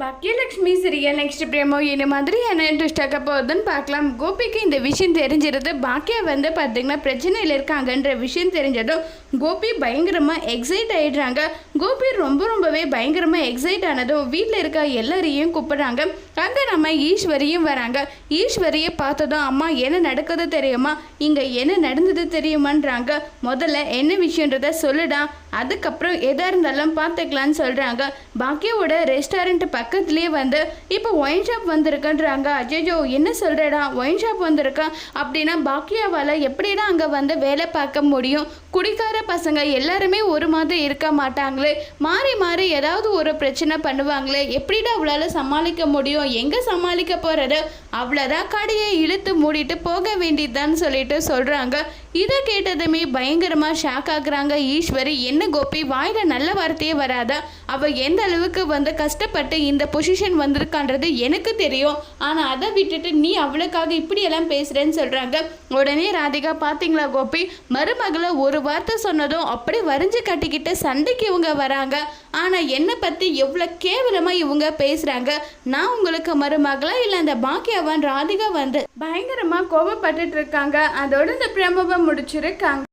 Baakiyalakshmi serial next பிரேமோ என்ன மாதிரி என்ன இன்ட்ரெஸ்ட் ஆக போகுதுன்னு பார்க்கலாம். கோபிக்கு இந்த விஷயம் தெரிஞ்சிருது. பாக்கியா வந்து பார்த்தீங்கன்னா பிரச்சனையில் இருக்காங்கன்ற விஷயம் தெரிஞ்சதும் கோபி பயங்கரமாக எக்ஸைட் ஆகிடுறாங்க கோபி ரொம்ப ரொம்பவே பயங்கரமாக எக்ஸைட் ஆனதும் வீட்டில் இருக்க எல்லாரையும் கூப்பிட்றாங்க. அங்கே நம்ம ஈஸ்வரியும் வராங்க. ஈஸ்வரியை பார்த்ததும் அம்மா என்ன நடக்குது தெரியுமா? இங்கே என்ன நடந்தது தெரியுமான்றாங்க. முதல்ல என்ன விஷயன்றத சொல்லுடா. அதுக்கப்புறம் எதாக இருந்தாலும் பார்த்துக்கலான்னு சொல்கிறாங்க பாக்கியாவோட ரெஸ்டாரண்ட் பக்கத்துலேயே வந்து இப்போ ஒயின் ஷாப் வந்திருக்குன்றாங்க. அஜய்ஜோ என்ன சொல்கிறடா ஒயின் ஷாப் வந்திருக்கேன் அப்படின்னா பாக்கியாவால் எப்படிடா அங்கே வந்து வேலை பார்க்க முடியும்? குடிக்கார பசங்க எல்லாருமே ஒரு மாதிரி இருக்க மாட்டாங்களே. மாறி மாறி ஏதாவது ஒரு பிரச்சனை பண்ணுவாங்களே. எப்படிடா அவளால் சமாளிக்க முடியும்? எங்கே சமாளிக்க போகிறது அவ்வளோதான் கடையை இழுத்து மூடிட்டு போக வேண்டியதுதான்னு சொல்லிட்டு சொல்கிறாங்க இதை கேட்டதுமே பயங்கரமாக ஷாக் ஆகுறாங்க. ஈஸ்வரி என்ன கோபி? வாயில் நல்ல வார்த்தையே வராதா? அவள் எந்த அளவுக்கு வந்து கஷ்டப்பட்டு இந்த பொசிஷன் வந்திருக்கான்றது எனக்கு தெரியும். ஆனால் அதை விட்டுட்டு நீ அவளுக்காக இப்படியெல்லாம் பேசுகிறேன்னு சொல்கிறாங்க உடனே ராதிகா பார்த்தீங்களா கோபி? மருமகளை ஒரு வார்த்தை சொன்னதும் அப்படி வரைஞ்சு கட்டிக்கிட்டு சண்டைக்கு இவங்க வராங்க. ஆனால் என்னை பற்றி எவ்வளோ கேவலமாக இவங்க பேசுகிறாங்க நான் உங்களுக்கு மருமகளா இல்லை அந்த பாக்கியவான் ராதிகா வந்து பயங்கரமாக கோபப்பட்டுட்டு இருக்காங்க. அதோட இந்த பிரமவை முடிச்சிருக்காங்க